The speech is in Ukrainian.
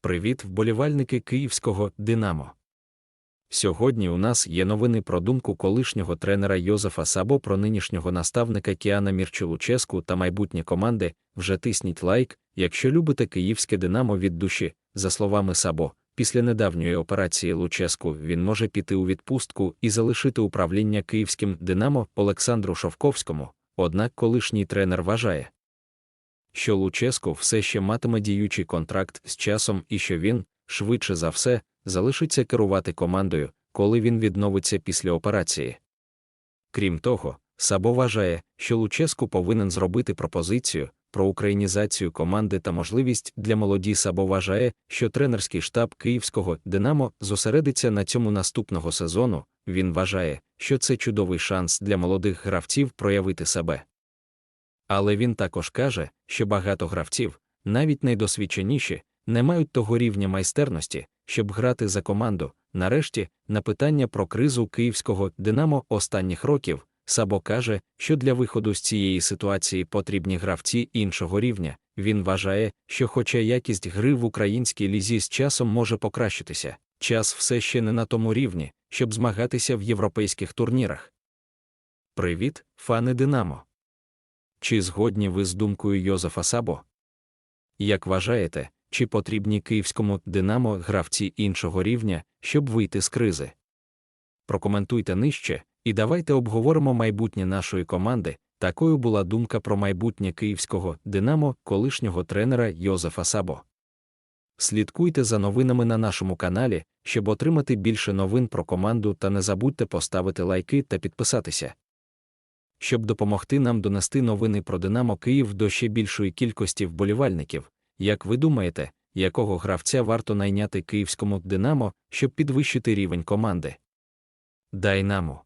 Привіт, вболівальники київського Динамо. Сьогодні у нас є новини про думку колишнього тренера Йозефа Сабо про нинішнього наставника Кіана Мірчу-Луческу та майбутнє команди. Вже тисніть лайк, якщо любите київське Динамо від душі. За словами Сабо, після недавньої операції Луческу він може піти у відпустку і залишити управління київським Динамо Олександру Шовковському. Однак колишній тренер вважає, що Луческу все ще матиме діючий контракт з часом і що він, швидше за все, залишиться керувати командою, коли він відновиться після операції. Крім того, Сабо вважає, що Луческу повинен зробити пропозицію про українізацію команди та можливість для молоді Сабо вважає, що тренерський штаб київського Динамо зосередиться на цьому наступного сезону. Він вважає, що це чудовий шанс для молодих гравців проявити себе. Але він також каже, що багато гравців, навіть найдосвідченіші, не мають того рівня майстерності, щоб грати за команду. Нарешті, на питання про кризу київського Динамо останніх років, Сабо каже, що для виходу з цієї ситуації потрібні гравці іншого рівня. Він вважає, що, хоча якість гри в українській лізі з часом може покращитися, час все ще не на тому рівні, щоб змагатися в європейських турнірах. Привіт, фани Динамо! Чи згодні ви з думкою Йозефа Сабо? Як вважаєте, чи потрібні київському Динамо гравці іншого рівня, щоб вийти з кризи? Прокоментуйте нижче, і давайте обговоримо майбутнє нашої команди. Такою була думка про майбутнє київського Динамо, колишнього тренера Йозефа Сабо. Слідкуйте за новинами на нашому каналі, щоб отримати більше новин про команду та не забудьте поставити лайки та підписатися. Щоб допомогти нам донести новини про Динамо Київ до ще більшої кількості вболівальників, як ви думаєте, якого гравця варто найняти київському Динамо, щоб підвищити рівень команди? Дайнамо